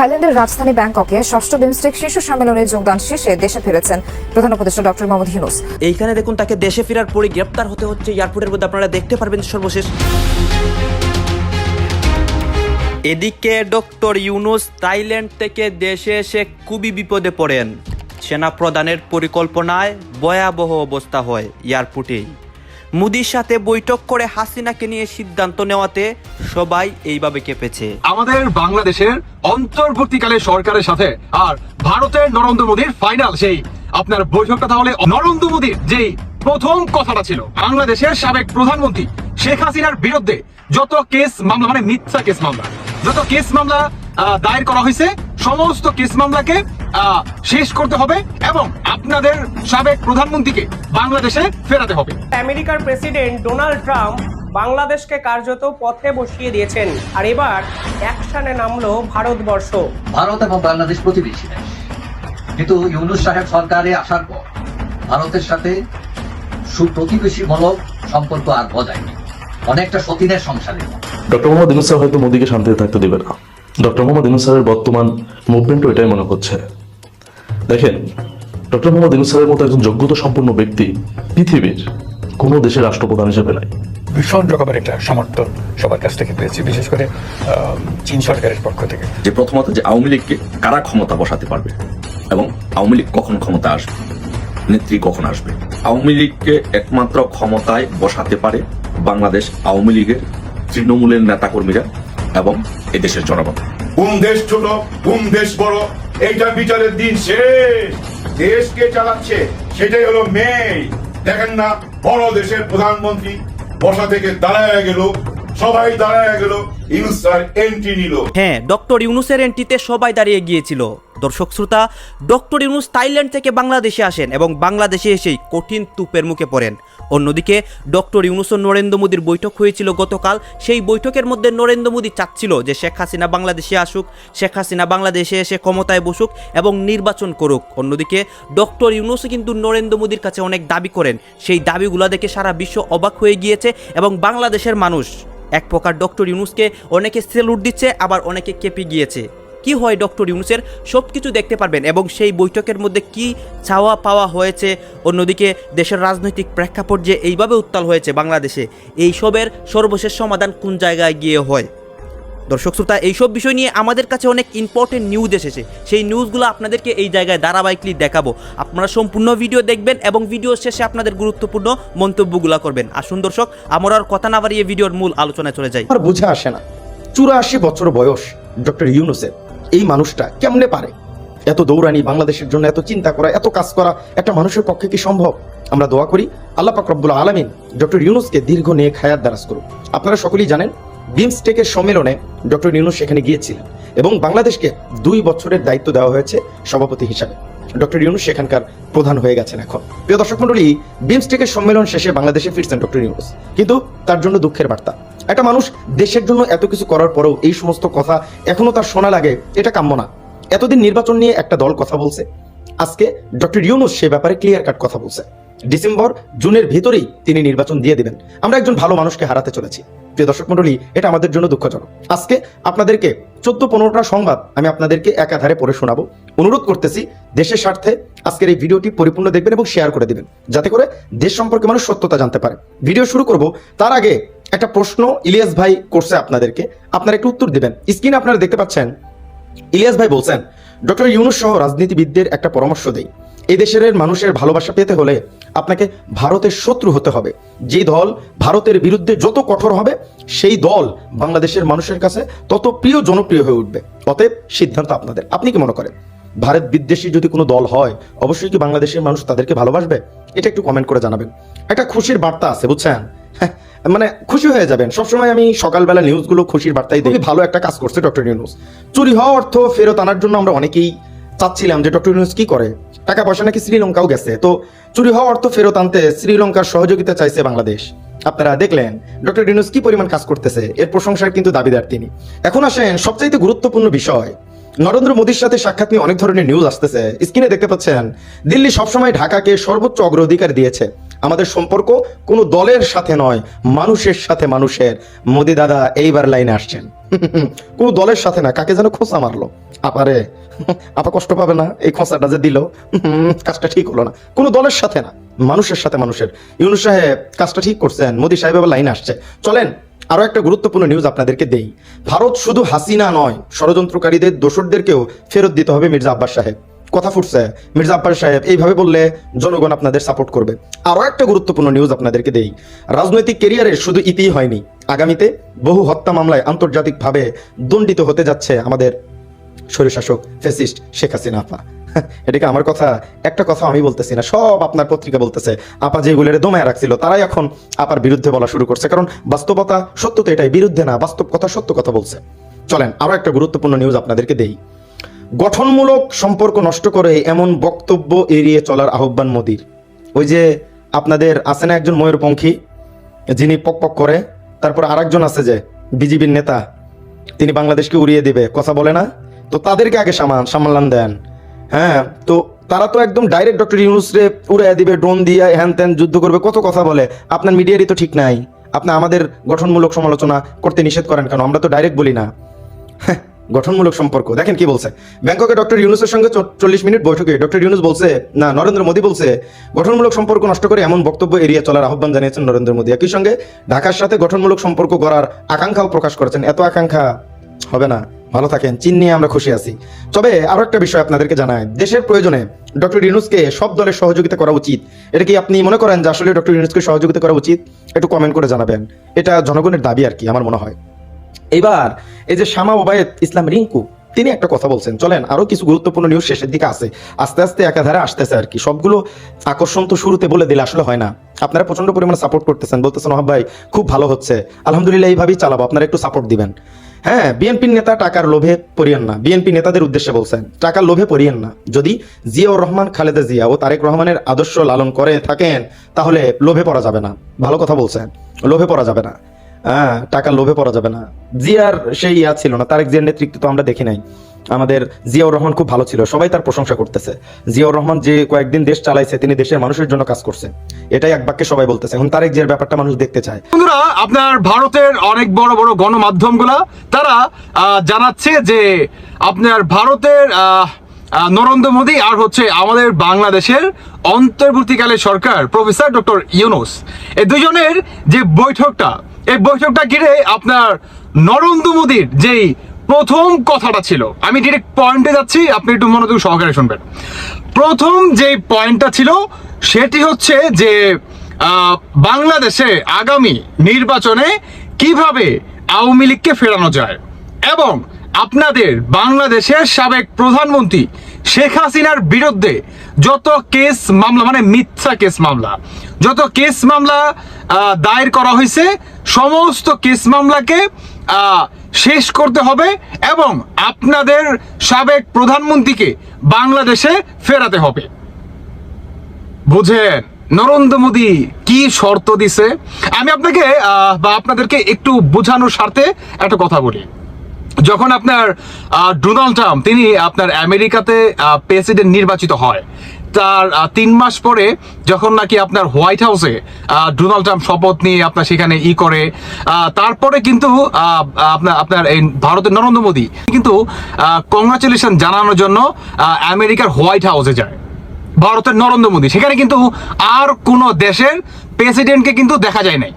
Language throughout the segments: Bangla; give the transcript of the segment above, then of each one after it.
থাইল্যান্ডের রাজধানী ব্যাংককে ষষ্ঠ বিমস্টেক শীর্ষ সম্মেলনে যোগদান শেষে দেশে ফিরেছেন প্রধান উপদেষ্টা ডক্টর মোহাম্মদ ইউনুস। এইখানে দেখুন, তাকে দেশে ফেরার পরে গ্রেপ্তার হতে হচ্ছে এয়ারপোর্টের মধ্যে। আপনারা দেখতে পারবেন সর্বশেষ। এদিকে ডক্টর ইউনুস থাইল্যান্ড থেকে দেশে এসে খুবই বিপদে পড়েন। সেনা প্রদানের পরিকল্পনায় ভয়াবহ অবস্থা হয় এয়ারপোর্টেই। মোদির সাথে বৈঠক করে হাসিনাকে নিয়ে সিদ্ধান্ত নেওয়াতে সবাই এইভাবে কেঁপেছে। আমাদের বাংলাদেশের অন্তর্বর্তীকালে সরকারের সাথে আর ভারতের নরেন্দ্র মোদীর ফাইনাল সেই। আপনার বৈঠকটা তাহলে নরেন্দ্র মোদীর যেই প্রথম কথাটা ছিল। বাংলাদেশের সাবেক প্রধানমন্ত্রী শেখ হাসিনার বিরুদ্ধে যত কেস মামলা মানে মিথ্যা কেস মামলা, যত কেস মামলা দায়ের করা হয়েছে, সমস্ত কেস মামলাকে শেষ করতে হবে এবং আপনাদের সাবেক প্রধানমন্ত্রীকে বাংলাদেশে ফেরাতে হবে। আমেরিকার প্রেসিডেন্ট ডোনাল্ড ট্রাম্প বাংলাদেশকে কার্যত পথে বসিয়ে দিয়েছেন। আর এবার অ্যাকশনে নামলো ভারতবর্ষ। ভারত এবং বাংলাদেশ প্রতিবেশী দেশ। কিন্তু ইউনুস সাহেব সরকারে আসার পর ভারতের সাথে সুপ্রতিবেশীমূলক সম্পর্ক আর বজায় নেই। অনেকটা সতীনের সংসারে ডক্টর মোহাম্মদ ইউনুস হয়তো মোদীকে শান্তিতে থাকতে দেবে না। ডক্টর মোহাম্মদ ইউনুস বর্তমান মুভমেন্টও এটাই মনে হচ্ছে দেখেন ডক্টর মোহাম্মদ ইউনুস স্যারের মতো একজন যোগ্যতা সম্পন্ন ব্যক্তি পৃথিবীর কোনো দেশের রাষ্ট্রপ্রধান হিসেবে নাই। ভীষণ রকমের একটা সমর্থন সবার কাছ থেকে পেয়েছি বিশেষ করে চীন সরকারের পক্ষ থেকে। যে প্রথমত যে আওয়ামী লীগকে কারা ক্ষমতা বসাতে পারবে এবং আওয়ামী লীগ কখন ক্ষমতা আসবে নেত্রী কখন আসবে? আওয়ামী লীগকে একমাত্র ক্ষমতায় বসাতে পারে বাংলাদেশ আওয়ামী লীগের তৃণমূলের নেতাকর্মীরা এবং এদেশের জনগণ। কোন দেশ ছোট কোন দেশ বড় এইটা বিচারের দিন শেষ। দেশকে চালাচ্ছে, সেটাই হলো মেয়ে দেখেন না, বড় দেশের প্রধানমন্ত্রী বসা থেকে দাঁড়ায় গেল, সবাই দাঁড়ায় গেল, ইউনুস স্যার এন্ট্রি নিল। হ্যাঁ ডক্টর ইউনুসের এন্ট্রিতে সবাই দাঁড়িয়ে গিয়েছিল। দর্শক শ্রোতা, ডক্টর ইউনুস থাইল্যান্ড থেকে বাংলাদেশে আসেন এবং বাংলাদেশে এসেই কঠিন তুপের মুখে পড়েন। অন্যদিকে, ডক্টর ইউনুস ও নরেন্দ্র মোদীর বৈঠক হয়েছিল গতকাল। সেই বৈঠকের মধ্যে নরেন্দ্র মোদী চাচ্ছিল যে শেখ হাসিনা বাংলাদেশে আসুক, শেখ হাসিনা বাংলাদেশে এসে ক্ষমতায় বসুক এবং নির্বাচন করুক। অন্যদিকে, ডক্টর ইউনুসও কিন্তু নরেন্দ্র মোদীর কাছে অনেক দাবি করেন। সেই দাবিগুলো দেখে সারা বিশ্ব অবাক হয়ে গিয়েছে এবং বাংলাদেশের মানুষ এক প্রকার ডক্টর ইউনুসকে অনেকে সেলুট দিচ্ছে, আবার অনেকে কেঁপে গিয়েছে। কি হয় ডক্টর ইউনুসের? সব কিছু দেখতে পারবেন এবং সেই বৈঠকের মধ্যে কি চাওয়া পাওয়া হয়েছে, অন্যদিকে দেশের রাজনৈতিক প্রেক্ষাপট যে এইভাবে উত্তাল হয়েছে বাংলাদেশে এইসবের সর্বশেষ সমাধান কোন জায়গায় গিয়ে হয়? দর্শক শ্রোতা এইসব বিষয় নিয়ে আমাদের কাছে অনেক ইম্পর্টেন্ট নিউজ এসেছে। সেই নিউজগুলো আপনাদেরকে এই জায়গায় ধারাবাহিকলি দেখাবো। আপনারা সম্পূর্ণ ভিডিও দেখবেন এবং ভিডিও শেষে আপনাদের গুরুত্বপূর্ণ মন্তব্যগুলো করবেন। আসুন দর্শক, আমরা আর কথা না বাড়িয়ে ভিডিওর মূল আলোচনায় চলে যাই। আমার বুঝে আসে না। চুরাশি বছর বয়স ডক্টর ইউনুসের। এই মানুষটা কেমনে পারে? এত দৌড়ানি বাংলাদেশের জন্য, এত চিন্তা করা, এত কাজ করা একটা মানুষের পক্ষে কি সম্ভব? আমরা দোয়া করি আল্লাহ পাক রব্বুল আলামিন ডক্টর ইউনুসকে দীর্ঘ নিয়ে খায়াত দারাজ করুন আপনারা সকলেই জানেন, বিমস্টেকের সম্মেলনে ডক্টর ইউনুস সেখানে গিয়েছিলেন এবং বাংলাদেশকে দুই বছরের দায়িত্ব দেওয়া হয়েছে সভাপতি হিসাবে। ডক্টর ইউনুস সেখানকার প্রধান হয়ে গেছেন এখন। প্রিয় দর্শক মন্ডলী বিমস্টেকের সম্মেলন শেষে বাংলাদেশে ফিরছেন ডক্টর ইউনুস। কিন্তু তার জন্য দুঃখের বার্তা। একটা মানুষ দেশের জন্য এত কিছু করার পরেও এই সমস্ত কথা এখনও তার শোনা লাগে, এটা কাম্য না। এতদিন নির্বাচন নিয়ে একটা দল কথা বলছে। আজকে ডক্টর ইউনুস সে ব্যাপারে ক্লিয়ার কাট কথা বলছে। ডিসেম্বর, জুনের ভিতরেই তিনি নির্বাচন দিয়ে দিবেন। আমরা একজন ভালো মানুষকে হারাতে চলেছি। প্রিয় দর্শক মন্ডলী এটা আমাদের জন্য দুঃখজনক। আজকে আপনাদেরকে চোদ্দ পনেরোটা সংবাদ আমি আপনাদেরকে একাধারে পড়ে শোনাবো। অনুরোধ করতেছি, দেশের স্বার্থে আজকের এই ভিডিওটি পরিপূর্ণ দেখবেন এবং শেয়ার করে দিবেন। যাতে করে দেশ সম্পর্কে মানুষ সত্যতা জানতে পারে। ভিডিও শুরু করব, তার আগে একটা প্রশ্ন ইলিয়াস ভাই করছে আপনাদেরকে। আপনারা একটু উত্তর দিবেন। স্ক্রিনে আপনারা দেখতে পাচ্ছেন, ইলিয়াস ভাই বলছেন ডক্টর ইউনুস সহ রাজনীতিবিদদের একটা পরামর্শ দেই। এই দেশের মানুষের ভালোবাসা পেতে হলে আপনাকে ভারতের শত্রু হতে হবে। যে দল ভারতের বিরুদ্ধে যত কঠোর হবে, সেই দল বাংলাদেশের মানুষের কাছে তত প্রিয় জনপ্রিয় হয়ে উঠবে। অতএব সিদ্ধান্ত আপনাদের। আপনি কি মনে করেন? ভারত বিদ্বেষী যদি কোনো দল হয়, অবশ্যই কি বাংলাদেশের মানুষ তাদেরকে ভালোবাসবে? এটা একটু কমেন্ট করে জানাবেন। একটা খুশির বার্তা আছে, বুঝছেন? মানে খুশি হয়ে যাবেন। সবসময় আমি সকালবেলা নিউজগুলো খুশির বার্তাই দেখি ভালো একটা কাজ করছে ডক্টর ইউনুস চুরি হওয়া অর্থ ফেরত আনার জন্য আমরা অনেকেই চাচ্ছিলাম যে ডক্টর ইউনুস কি করে? টাকা পয়সা নাকি শ্রীলঙ্কাও গেছে। তো চুরি হওয়া অর্থ ফেরত আনতে শ্রীলঙ্কার সহযোগিতা চাইছে বাংলাদেশ। আপনারা দেখলেন ডক্টর ইউনুস কি পরিমাণ কাজ করতেছে? এর প্রশংসার কিন্তু দাবিদার তিনি। এখন আসেন সবচাইতে গুরুত্বপূর্ণ বিষয়। নরেন্দ্র মোদীর সাথে সাক্ষাৎ নিয়ে অনেক ধরনের নিউজ আসতেছে। স্ক্রিনে দেখতে পাচ্ছেন, দিল্লি সবসময় ঢাকাকে সর্বোচ্চ অগ্রাধিকার দিয়েছে। আমাদের সম্পর্ক কোনো দলের সাথে নয়, মানুষের সাথে মানুষের। মোদি দাদা, এইবার লাইনে আসছেন। কোনো দলের সাথে না, কাকে যেন খোঁচা মারলো। আপারে আপা কষ্ট পাবে না, এই খোঁচাটা যে দিল। কাজটা ঠিক হলো না। কোনো দলের সাথে না, মানুষের সাথে মানুষের। ইউনুস সাহেব, কাজটা ঠিক করছেন, মোদি সাহেব এবার লাইনে আসছে। চলেন আরও একটা গুরুত্বপূর্ণ নিউজ আপনাদেরকে দেই। ভারত শুধু হাসিনা নয়, ষড়যন্ত্রকারীদের, দোষরদেরকেও ফেরত দিতে হবে মির্জা আব্বাস সাহেব। কথা ফুটছে। মির্জা আব্বাস সাহেব এইভাবে বললে জনগণ আপনাদের সাপোর্ট করবে। আরও একটা গুরুত্বপূর্ণ নিউজ আপনাদেরকে দেই। রাজনৈতিক কেরিয়ারের শুধু ইতি হয়নি। আগামীতে বহু হত্যা মামলায় আন্তর্জাতিকভাবে দণ্ডিত হতে যাচ্ছে আমাদের স্বৈরশাসক ফেসিস্ট শেখ হাসিনা আপা। এটাকে আমার কথা, একটা কথা আমি বলতেছি না, সব আপনার পত্রিকা বলতেছে। আপা যেগুলোরে দমায় রাখছিল, তারাই এখন আপার বিরুদ্ধে বলা শুরু করছে। কারণ বাস্তবতা সত্য তো এটাই, বিরুদ্ধে না, বাস্তব কথা সত্য কথা বলছে। চলেন, আরও একটা গুরুত্বপূর্ণ নিউজ আপনাদেরকে দেই। গঠনমূলক সম্পর্ক নষ্ট করে এমন বক্তব্য এড়িয়ে চলার আহ্বান মোদির। ওই যে আপনাদের আছে না একজন ময়ূরপঙ্খী, যিনি পক পক করে, তারপর আরেকজন আছে যে বিজিবির নেতা, তিনি বাংলাদেশকে উড়িয়ে দিবে, কথা বলে না। তো তাদেরকে আগে সামান সামলান দেন। হ্যাঁ তো তারা তো একদম ডাইরেক্ট ডক্টর ইউনুসরে উড়াইয়া দিবে ড্রোন দিয়ে হ্যান ত্যান যুদ্ধ করবে কত কথা বলে। আপনার মিডিয়ারই তো ঠিক নাই। আপনি আমাদের গঠনমূলক সমালোচনা করতে নিষেধ করেন কেন? আমরা তো ডাইরেক্ট বলি না। হ্যাঁ, গঠনমূলক সম্পর্ক। দেখেন কি বলছে। ব্যাংককে ডক্টর ইউনুসের সঙ্গে চল্লিশ মিনিট বৈঠকে ডক্টর ইউনুস বলছে না নরেন্দ্র মোদী বলছে গঠনমূলক সম্পর্ক নষ্ট করে এমন বক্তব্য এড়িয়ে চলার আহ্বান জানিয়েছেন নরেন্দ্র মোদী। একই সঙ্গে ঢাকার সাথে গঠনমূলক সম্পর্ক গড়ার আকাঙ্ক্ষাও প্রকাশ করেছেন। এত আকাঙ্ক্ষা হবে না। ভালো থাকেন, চীন নিয়ে আমরা খুশি আছি। তবে আরও একটা বিষয় আপনাদেরকে জানায় দেশের প্রয়োজনে ডক্টর ইউনুসকে সব দলের সহযোগিতা করা উচিত। এটা কি আপনি মনে করেন যে আসলে ডক্টর ইউনুসকে সহযোগিতা করা উচিত? একটু কমেন্ট করে জানাবেন। এটা জনগণের দাবি আর কি, আমার মনে হয়। এবার, এই যে শামা ওবায়দ ইসলাম রিঙ্কু, তিনি একটা কথা বলছেন। চলেন, আরও কিছু গুরুত্বপূর্ণ নিউজ শেষের দিকে আছে আস্তে আস্তে একাধারে আসতেছে আর কি। সবগুলো আকর্ষণ তো শুরুতে বলে দিলে আসলে হয় না। আপনারা প্রচণ্ড পরিমাণে সাপোর্ট করতেছেন। বলতেছেন ভাই, খুব ভালো হচ্ছে। আলহামদুলিল্লাহ, এইভাবেই চালাবো। আপনারা একটু সাপোর্ট দিবেন। হ্যাঁ বিএনপির নেতা টাকার লোভে পড়িয়েন না। বিএনপি নেতাদের উদ্দেশ্যে বলছেন, টাকার লোভে পড়িয়েন না। যদি জিয়াউর রহমান, খালেদা জিয়া ও তারেক রহমানের আদর্শ লালন করে থাকেন, তাহলে লোভে পড়া যাবে না। ভালো কথা বলছেন, লোভে পড়া যাবে না। হ্যাঁ টাকার লোভে পড়া যাবে না। জিয়ার সেই ইয়া ছিল না, তারেক জিয়ার নেতৃত্ব তো আমরা দেখি নাই। আমাদের জিয়াউর রহমান খুব ভালো ছিল, সবাই তার প্রশংসা করতেছে। জিয়াউর রহমান যে কয়েকদিন দেশ চালাইছে, তিনি দেশের মানুষের জন্য কাজ করছে এটাই এক বাক্যে সবাই বলতেছে। এখন তারেক জিয়ার ব্যাপারটা মানুষ দেখতে চায়। বন্ধুরা, আপনার ভারতের অনেক বড় বড় গণমাধ্যমগুলা, তারা জানাচ্ছে যে আপনার ভারতের নরেন্দ্র মোদী আর হচ্ছে আমাদের বাংলাদেশের অন্তর্বর্তীকালে সরকার, প্রফেসর ডক্টর ইউনুস। এই দুজনের যে বৈঠকটা, এই বৈঠকটা ঘিরে আপনার নরেন্দ্র মোদীর যেই প্রথম কথাটা ছিল, আমি ডিরেক্ট পয়েন্টে যাচ্ছি, আপনি একটু মনোযোগ সহকারে শুনবেন। প্রথম যে পয়েন্টটা ছিল, সেটি হচ্ছে যে বাংলাদেশে আগামী নির্বাচনে কীভাবে আওয়ামী লীগকে ফেরানো যায় এবং আপনাদের বাংলাদেশের সাবেক প্রধানমন্ত্রী শেখ হাসিনার বিরুদ্ধে যত কেস মামলা মানে মিথ্যা কেস মামলা, যত কেস মামলা দায়ের করা হয়েছে, সমস্ত কেস মামলাকে শেষ করতে হবে এবং আপনাদের সাবেক প্রধানমন্ত্রীকে বাংলাদেশে ফেরাতে হবে। বুঝেন, নরেন্দ্র মোদী কি শর্ত দিছে? আমি আপনাকে বা আপনাদেরকে একটু বোঝানোর স্বার্থে একটা কথা বলি। যখন আপনার ডোনাল্ড ট্রাম্প, তিনি আপনার আমেরিকাতে প্রেসিডেন্ট নির্বাচিত হয় তার তিন মাস পরে যখন নাকি আপনার হোয়াইট হাউসে ডোনাল্ড ট্রাম্প শপথ নিয়ে আপনার সেখানে ই করে তারপরে কিন্তু আপনার আপনার এই ভারতের নরেন্দ্র মোদী কিন্তু কংগ্রাচুলেশন জানানোর জন্য আমেরিকার হোয়াইট হাউসে যায়, ভারতের নরেন্দ্র মোদী। সেখানে কিন্তু আর কোনো দেশের প্রেসিডেন্টকে কিন্তু দেখা যায় নাই।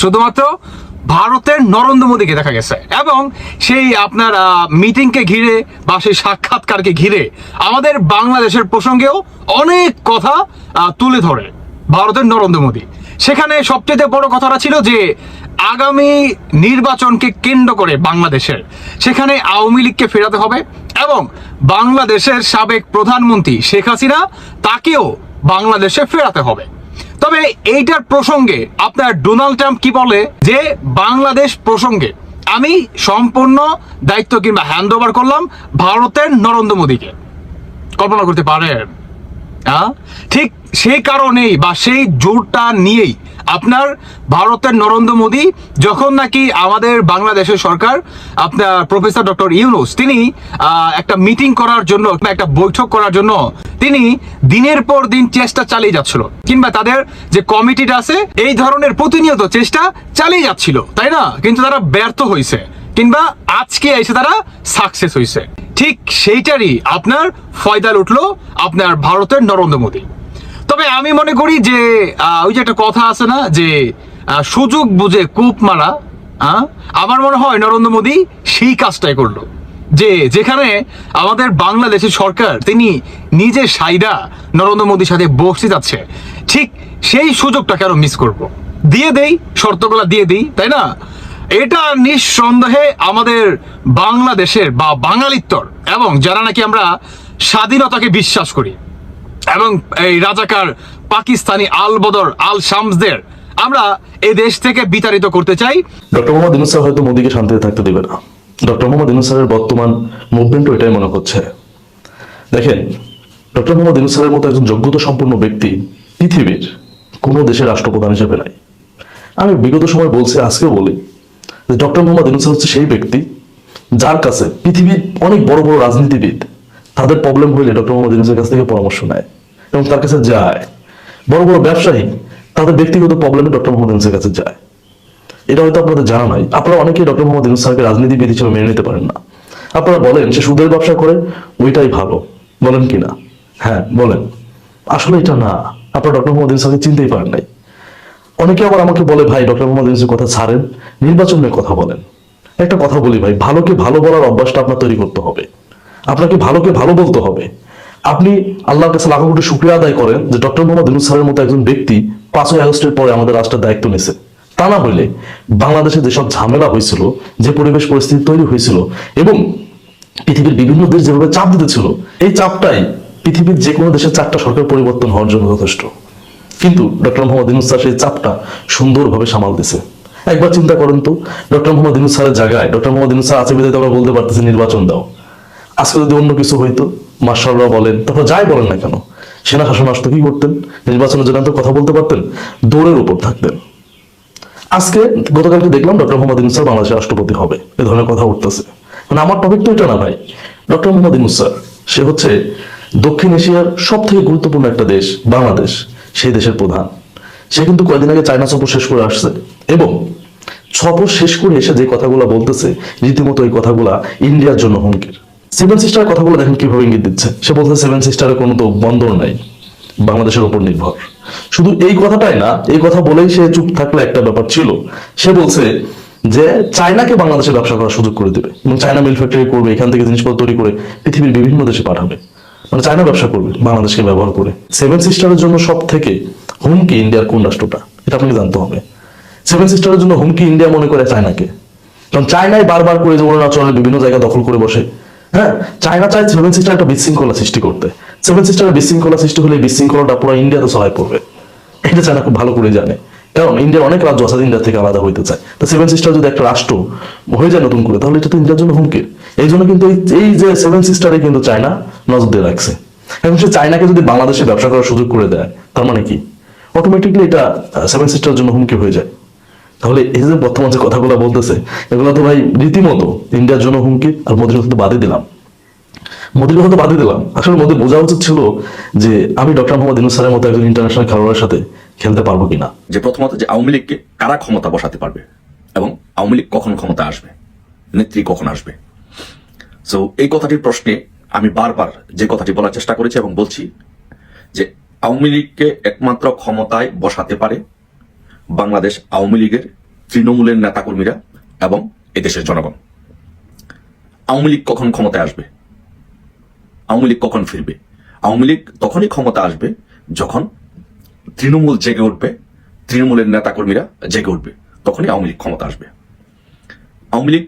শুধুমাত্র ভারতের নরেন্দ্র মোদীকে দেখা গেছে। এবং সেই আপনার মিটিংকে ঘিরে বা সেই সাক্ষাৎকারকে ঘিরে আমাদের বাংলাদেশের প্রসঙ্গেও অনেক কথা তুলে ধরে ভারতের নরেন্দ্র মোদী। সেখানে সবচেয়ে বড় কথাটা ছিল যে, আগামী নির্বাচনকে কেন্দ্র করে বাংলাদেশের, সেখানে আওয়ামী লীগকে ফেরাতে হবে এবং বাংলাদেশের সাবেক প্রধানমন্ত্রী শেখ হাসিনা তাকেও বাংলাদেশে ফেরাতে হবে। তবে এইটার প্রসঙ্গে আপনার ডোনাল্ড ট্রাম্প কি বলে? যে বাংলাদেশ প্রসঙ্গে আমি সম্পূর্ণ দায়িত্ব কিংবা হ্যান্ড ওভার করলাম ভারতের নরেন্দ্র মোদীকে। কল্পনা করতে পারেন হ্যাঁ ঠিক সেই কারণেই বা সেই জোরটা নিয়েই আপনার ভারতের নরেন্দ্র মোদী যখন নাকি আমাদের বাংলাদেশের সরকার, আপনার প্রফেসর ডক্টর ইউনুস, তিনি একটা মিটিং করার জন্য একটা বৈঠক করার জন্য, তিনি দিনের পর দিন চেষ্টা চালিয়ে যাচ্ছিল। কিংবা তাদের যে কমিটিটা আছে, এই ধরনের প্রতিনিয়ত চেষ্টা চালিয়ে যাচ্ছিল। তাই না? কিন্তু তারা ব্যর্থ হয়েছে কিংবা আজকে এসে তারা সাকসেস হয়েছে ঠিক সেইটারই আপনার ফয়দা উঠল আপনার ভারতের নরেন্দ্র মোদী। তবে আমি মনে করি যে ওই যে একটা কথা আছে না, যে সুযোগ বুঝে কূপ মারা আমার মনে হয় নরেন্দ্র মোদী সেই কাজটাই করল। যে, যেখানে আমাদের বাংলাদেশের সরকার, তিনি নিজের সাইডা নরেন্দ্র মোদীর সাথে বসতে যাচ্ছে। ঠিক সেই সুযোগটা কেন মিস করব। দিয়ে দেই, শর্তগুলা দিয়ে দিই, তাই না? এটা নিঃসন্দেহে আমাদের বাংলাদেশের বা বাঙালিত্বর এবং যারা নাকি আমরা স্বাধীনতাকে বিশ্বাস করি এবং এই রাজাকার পাকিস্তানি আল বদর আল শামসদের আমরা এই দেশ থেকে বিতাড়িত করতে চাই। ডক্টর মোহাম্মদ ইউনুস স্যার হয়তো মোদীকে শান্তিতে থাকতে দেবে না। ডক্টর মোহাম্মদ ইউনুস স্যারের বর্তমান মুভমেন্টও এটাই মনে হচ্ছে। দেখেন, ডক্টর মোহাম্মদ ইউনুস স্যারের মতো একজন যোগ্যতা সম্পন্ন ব্যক্তি পৃথিবীর কোনো দেশের রাষ্ট্রপ্রধান হিসেবে নাই। আমি বিগত সময় বলছি, আজকেও বলি যে ডক্টর মোহাম্মদ ইউনুস হচ্ছে সেই ব্যক্তি যার কাছে পৃথিবীর অনেক বড় বড় রাজনীতিবিদ তাদের প্রবলেম হইলে ডক্টর মোহাম্মদ ইউনুসের কাছ থেকে পরামর্শ নেয়। এবং তার কাছে যায়। বড় বড় ব্যবসায়ী তাদের ব্যক্তিগত প্রবলেমে ডক্টর মোহাম্মদ ইউনুসের কাছে যায়। এটা হয়তো আপনাদের জানা নাই। আপনারা অনেকেই ডক্টর মোহাম্মদ ইউনুস স্যারকে রাজনীতিবিদ হিসেবে মেনে নিতে পারেন না। আপনারা বলেন, সে সুদের ব্যবসা করে, ওইটাই ভালো। বলেন কি না হ্যাঁ বলেন। আসলে এটা না। আপনারা ডক্টর মোহাম্মদ ইউনুস স্যারকে চিনতেই পারেন নাই। অনেকে আবার আমাকে বলে, ভাই ডক্টর মোহাম্মদ ইউনুসের কথা ছাড়েন, নির্বাচন নিয়ে কথা বলেন। একটা কথা বলি ভাই, ভালোকে ভালো বলার অভ্যাসটা আপনার তৈরি করতে হবে। আপনাকে ভালোকে ভালো বলতে হবে। আপনি আল্লাহর কাছে লাখো কোটি শুক্রিয়া আদায় করেন যে ডক্টর মোহাম্মদ ইউনুস মতো একজন ব্যক্তি পাঁচই আগস্টের পরে আমাদের রাষ্ট্রের দায়িত্ব নিয়েছে। তা না হইলে বাংলাদেশে যেসব ঝামেলা হয়েছিল, যে পরিবেশ পরিস্থিতি তৈরি হয়েছিল এবং পৃথিবীর বিভিন্ন দেশ যেভাবে চাপ দিতেছিল, এই চাপটাই পৃথিবীর যে কোনো দেশের চারটা সরকার পরিবর্তন হওয়ার জন্য যথেষ্ট। কিন্তু ডক্টর মোহাম্মদ ইউনুস স্যার সেই চাপটা সুন্দরভাবে সামাল দিছে একবার চিন্তা করেন তো, ডক্টর মোহাম্মদ ইউনুস স্যারের জায়গায়, ডক্টর মোহাম্মদ ইউনুস স্যার আছে বিধায় তো আমরা বলতে পারতেছি নির্বাচন দাও। আজকে যদি অন্য কিছু হইতো মার্শালরা বলেন তারপর যাই বলেন না কেন, সেনা শাসন আসতো, কি করতেন? নির্বাচনের জন্য কথা বলতে পারতেন? দৌড়ের উপর থাকতেন। আজকে গতকালকে দেখলাম ডক্টর মোহাম্মদ ইউনুস স্যার বাংলাদেশের রাষ্ট্রপতি হবে, এ ধরনের কথা উঠতেছে। মানে আমার টপিক তো এটা না ভাই। ডক্টর মোহাম্মদ ইউনুস স্যার, সে হচ্ছে দক্ষিণ এশিয়ার সব থেকে গুরুত্বপূর্ণ একটা দেশ, বাংলাদেশ, সেই দেশের প্রধান। সে কিন্তু কয়েকদিন আগে চায়না সফর শেষ করে আসছে। এবং সফর শেষ করে এসে যে কথাগুলো বলতেছে, রীতিমতো এই কথাগুলা ইন্ডিয়ার জন্য হুমকির। সেভেন সিস্টারের কথাগুলো দেখেন কীভাবে ইঙ্গিত দিচ্ছে। সে বলছে সেভেন সিস্টারের কোনো তো বন্দর নাই, বাংলাদেশের উপর নির্ভর। শুধু এই কথাটাই না, এই কথা বলেই সে চুপ থাকলে একটা ব্যাপার ছিল। সে বলছে যে, চায়নাকে বাংলাদেশে ব্যবসা করার সুযোগ করে দেবে এবং চায়না মিল ফ্যাক্টরি করবে, এখান থেকে জিনিসপত্র তৈরি করে পৃথিবীর বিভিন্ন দেশে পাঠাবে। মানে চায়না ব্যবসা করবে, বাংলাদেশকে ব্যবহার করে। সেভেন সিস্টারের জন্য সব থেকে হুমকি ইন্ডিয়ার কোন রাষ্ট্রটা? এটা আপনাকে জানতে হবে। সেভেন সিস্টারের জন্য হুমকি ইন্ডিয়া মনে করে চায়নাকে। কারণ চায়নায় বারবার করে যে অরুণাচলের বিভিন্ন জায়গা দখল করে বসে। হ্যাঁ চায়না চায় সেভেন সিস্টার একটা বিশৃঙ্খলা সৃষ্টি করতে। সেভেন সিস্টারের বিশৃঙ্খলা সৃষ্টি হলে বিশৃঙ্খলাটা পুরো ইন্ডিয়াতে ছড়ায় পড়বে। এটা চায়না খুব ভালো করে জানে। কারণ অনেক রাজ্য আছে ইন্ডিয়া থেকে আলাদা হইতে চায়। তো সেভেন সিস্টার যদি একটা রাষ্ট্র হয়ে যায় নতুন করে, তাহলে এটা তো ইন্ডিয়ার জন্য হুমকির। এই জন্য কিন্তু এই যে সেভেন সিস্টারে কিন্তু চায়না নজর দিয়ে রাখছে। এখন সে চায়নাকে যদি বাংলাদেশে ব্যবসা করার সুযোগ করে দেয়, তার মানে কি? অটোমেটিকলি এটা সেভেন সিস্টারের জন্য হুমকি হয়ে যায়। তাহলে এই যে বর্তমান যে কথাগুলো বলতেছে, এগুলো তো ভাই রীতিমতো ইন্ডিয়ার জন্য হুমকি আর মোদির তো বাদই দিলাম। মোদির কথা তো বাদই দিলাম। আসলে মোদি বোঝা উচিত ছিল যে আমি ডক্টর মোহাম্মদ ইউনুস স্যারের মতো একজন ইন্টারন্যাশনাল খেলোয়াড়ের সাথে খেলতে পারব কিনা। যে প্রথমত যে আওয়ামী লীগকে কারা ক্ষমতা বসাতে পারবে এবং আওয়ামী লীগ কখন ক্ষমতা আসবে, নেত্রী কখন আসবে। সো এই কথাটির প্রশ্নে আমি বারবার যে কথাটি বলার চেষ্টা করেছি এবং বলছি যে আওয়ামী লীগকে একমাত্র ক্ষমতায় বসাতে পারে বাংলাদেশ আওয়ামী লীগের তৃণমূলের নেতাকর্মীরা এবং এদেশের জনগণ। আওয়ামী লীগ কখন ক্ষমতায় আসবে? আওয়ামী লীগ কখন ফিরবে? আওয়ামী লীগ তখনই ক্ষমতা আসবে যখন তৃণমূল জেগে উঠবে, তৃণমূলের নেতাকর্মীরা জেগে উঠবে, তখনই আওয়ামী লীগ ক্ষমতা আসবে। আওয়ামী লীগ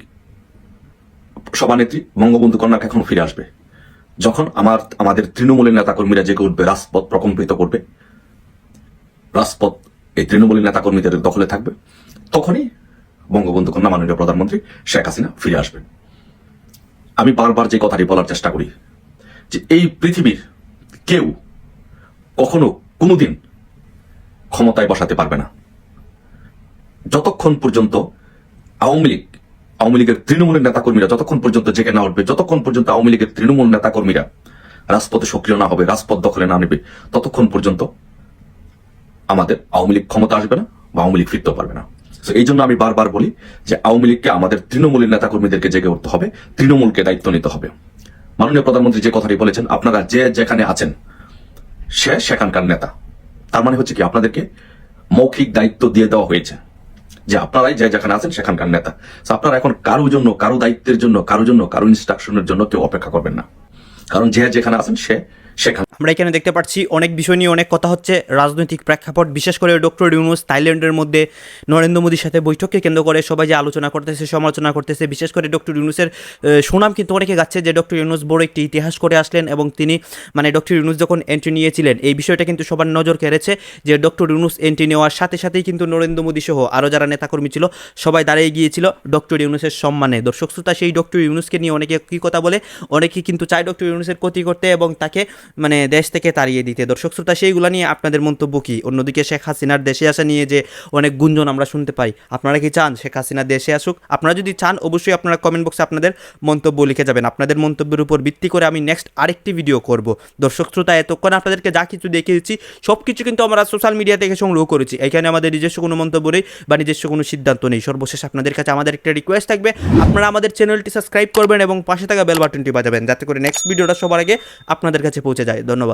সভানেত্রী বঙ্গবন্ধু কন্যাকে এখন ফিরে আসবে? যখন আমার, আমাদের তৃণমূলের নেতাকর্মীরা জেগে উঠবে, রাজপথ প্রকম্পিত করবে, রাজপথ এই তৃণমূলের নেতাকর্মীদের দখলে থাকবে, তখনই বঙ্গবন্ধু কন্যা মাননীয় প্রধানমন্ত্রী শেখ হাসিনা ফিরে আসবেন। আমি বারবার যে কথাটি বলার চেষ্টা করি, যে এই পৃথিবীর কেউ কখনো কোনোদিন ক্ষমতায় বসাতে পারবে না। যতক্ষণ পর্যন্ত আওয়ামী লীগ, আওয়ামী লীগের তৃণমূলের নেতাকর্মীরা যতক্ষণ পর্যন্ত জেগে না উঠবে, যতক্ষণ পর্যন্ত আওয়ামী লীগের তৃণমূল নেতাকর্মীরা রাজপথে সক্রিয় না হবে, রাজপথ দখলে না নেবে, ততক্ষণ পর্যন্ত আমাদের আওয়ামী লীগ ক্ষমতা আসবে না বা আওয়ামী লীগ ফিরতেও পারবে না। So, এই জন্য আমি বারবার বলি যে আওয়ামী লীগকে আমাদের তৃণমূলের নেতাকর্মীদেরকে জেগে উঠতে হবে, তৃণমূলকে দায়িত্ব নিতে হবে। মাননীয় প্রধানমন্ত্রী যে কথাটি বলেছেন, আপনারা যে যেখানে আছেন, সে সেখানকার নেতা। তার মানে হচ্ছে কি, আপনাদেরকে মৌখিক দায়িত্ব দিয়ে দেওয়া হয়েছে যে আপনারাই যে যেখানে আছেন সেখানকার নেতা। আপনারা এখন কারোর জন্য, কারও দায়িত্বের জন্য কারোর জন্য, কারও ইনস্ট্রাকশনের জন্য কেউ অপেক্ষা করবেন না। কারণ যে যেখানে আছেন সে সেখানে। আমরা এখানে দেখতে পাচ্ছি অনেক বিষয় নিয়ে অনেক কথা হচ্ছে, রাজনৈতিক প্রেক্ষাপট, বিশেষ করে ডক্টর ইউনুস থাইল্যান্ডের মধ্যে নরেন্দ্র মোদীর সাথে বৈঠককে কেন্দ্র করে সবাই যে আলোচনা করতেছে, সমালোচনা করতেছে, বিশেষ করে ডক্টর ইউনুসের সুনাম কিন্তু অনেকে গাচ্ছে যে ডক্টর ইউনুস বড় একটি ইতিহাস করে আসলেন এবং তিনি মানে ডক্টর ইউনুস যখন এন্ট্রি নিয়েছিলেন, এই বিষয়টা কিন্তু সবার নজর কেড়েছে যে ডক্টর ইউনুস এন্ট্রি নেওয়ার সাথে সাথেই কিন্তু নরেন্দ্র মোদী সহ আরও যারা নেতাকর্মী ছিল, সবাই দাঁড়িয়ে গিয়েছিল ডক্টর ইউনুসের সম্মানে। দর্শক শ্রোতা, সেই ডক্টর ইউনুসকে নিয়ে অনেকে কী কথা বলে অনেকেই কিন্তু চায় ডক্টর ইউনুসের ক্ষতি করতে এবং তাকে মানে দেশ থেকে তাড়িয়ে দিতে। দর্শক শ্রোতা, সেইগুলো নিয়ে আপনাদের মন্তব্য কী? অন্যদিকে শেখ হাসিনার দেশে আসা নিয়ে যে অনেক গুঞ্জন আমরা শুনতে পাই, আপনারা কি চান শেখ হাসিনা দেশে আসুক? আপনারা যদি চান, অবশ্যই আপনারা কমেন্ট বক্সে আপনাদের মন্তব্য লিখে যাবেন। আপনাদের মন্তব্যের উপর ভিত্তি করে আমি নেক্সট আরেকটি ভিডিও করব। দর্শক শ্রোতা, এতক্ষণ আপনাদেরকে যা কিছু দেখিয়েছি সব কিছু কিন্তু আমরা সোশ্যাল মিডিয়া থেকে সংগ্রহ করেছি। এখানে আমাদের নিজস্ব কোনো মন্তব্য নেই বা নিজস্ব কোনো সিদ্ধান্ত নেই। সর্বশেষ আপনাদের কাছে আমাদের একটা রিকোয়েস্ট থাকবে, আপনারা আমাদের চ্যানেলটি সাবস্ক্রাইব করবেন এবং পাশে থাকা বেল বাটনটি বাজাবেন, যাতে করে নেক্সট ভিডিওটা সবার আগে আপনাদের কাছে পৌঁছে যায়। ধন্যবাদ।